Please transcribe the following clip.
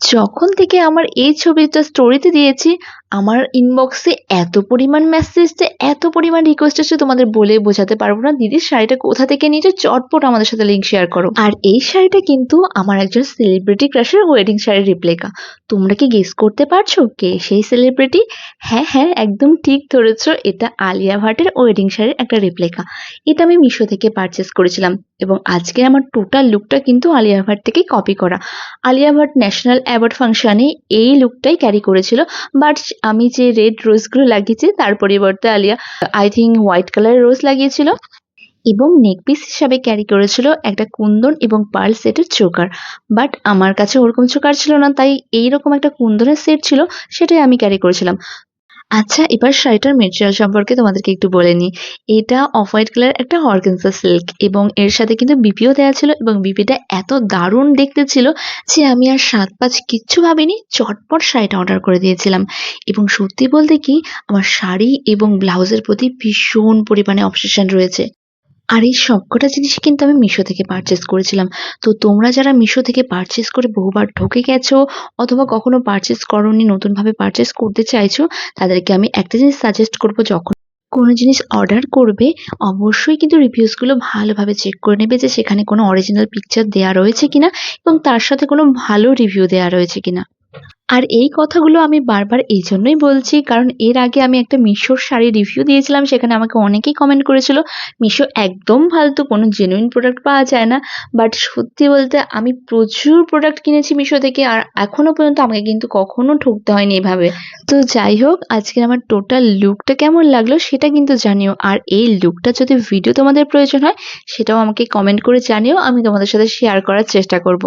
যখন থেকে আমার এই ছবিটা স্টোরিতে দিয়েছি, আমার ইনবক্সে এত পরিমাণ মেসেজ যে এত পরিমাণ রিকোয়েস্ট এসছে, তোমাদের বলে বোঝাতে পারব না। দিদির শাড়িটা কোথা থেকে নিয়েছো? চটপট আমাদের সাথে লিঙ্ক শেয়ার করো। আর এই শাড়িটা কিন্তু আমার একজন সেলিব্রিটি ক্রাশের ওয়েডিং শাড়ির রিপ্লেকা তোমরা কি গেস করতে পারছ কে? সেই সেলিব্রিটি হ্যাঁ হ্যাঁ একদম ঠিক ধরেছো, এটা আলিয়া ভাটের ওয়েডিং শাড়ির একটা রিপ্লেকা এটা আমি মিশো থেকে পারচেস করেছিলাম এবং আজকে আমার টোটাল লুকটা কিন্তু আলিয়া ভাট থেকেই কপি করা। আলিয়া ভাট ন্যাশনাল অ্যাওয়ার্ড ফাংশানে এই লুকটাই ক্যারি করেছিল। বাট আমি যে রেড রোজগুলো লাগিয়েছি, তার পরিবর্তে আলিয়া আই থিঙ্ক হোয়াইট কালারের রোজ লাগিয়েছিল। এবং নেকপিস হিসাবে ক্যারি করেছিল একটা কুন্দন এবং পার্ল সেটের চোকার। বাট আমার কাছে ওরকম চোকার ছিল না, তাই এইরকম একটা কুন্দনের সেট ছিল, সেটাই আমি ক্যারি করেছিলাম। আচ্ছা এবার শাড়িটার মেটেরিয়াল সম্পর্কে তোমাদেরকে একটু বলে নিই। এটা অফ হোয়াইট কালার একটা হরকেন্সা সিল্ক এবং এর সাথে কিন্তু বিপিও দেওয়া ছিল এবং বিপিটা এত দারুণ দেখতে ছিল যে আমি আর সাত পাঁচ কিচ্ছু ভাবিনি, চটপট শাড়িটা অর্ডার করে দিয়েছিলাম। এবং সত্যি বলতে কি, আমার শাড়ি এবং ব্লাউজের প্রতি ভীষণ পরিমাণে অবসেশন রয়েছে। আর এই সবকটা জিনিসই কিন্তু আমি মিশো থেকে পারচেস করেছিলাম। তো তোমরা যারা মিশো থেকে পারচেস করে বহুবার ঠকে গেছো অথবা কখনো পারচেস করোনি, নতুনভাবে পারচেস করতে চাইছো, তাদেরকে আমি একটা জিনিস সাজেস্ট করব, যখন কোনো জিনিস অর্ডার করবে, অবশ্যই কিন্তু রিভিউসগুলো ভালোভাবে চেক করে নেবে যে সেখানে কোনো অরিজিনাল পিকচার দেওয়া রয়েছে কিনা এবং তার সাথে কোনো ভালো রিভিউ দেওয়া রয়েছে কিনা। আর এই কথাগুলো আমি বারবার এই জন্যই বলছি, কারণ এর আগে আমি একটা মিশোর শাড়ির রিভিউ দিয়েছিলাম, সেখানে আমাকে অনেকেই কমেন্ট করেছিল, মিশো একদম ফালতু, কোনো জেনুইন প্রোডাক্ট পাওয়া যায় না। বাট সত্যি বলতে আমি প্রচুর প্রোডাক্ট কিনেছি মিশো থেকে, আর এখনও পর্যন্ত আমাকে কিন্তু কখনো ঠকতে হয়নি এভাবে। তো যাই হোক, আজকের আমার টোটাল লুকটা কেমন লাগল সেটা কিন্তু জানিও, আর এই লুকটা যদি ভিডিও তোমাদের প্রয়োজন হয়, সেটাও আমাকে কমেন্ট করে জানিও, আমি তোমাদের সাথে শেয়ার করার চেষ্টা করব।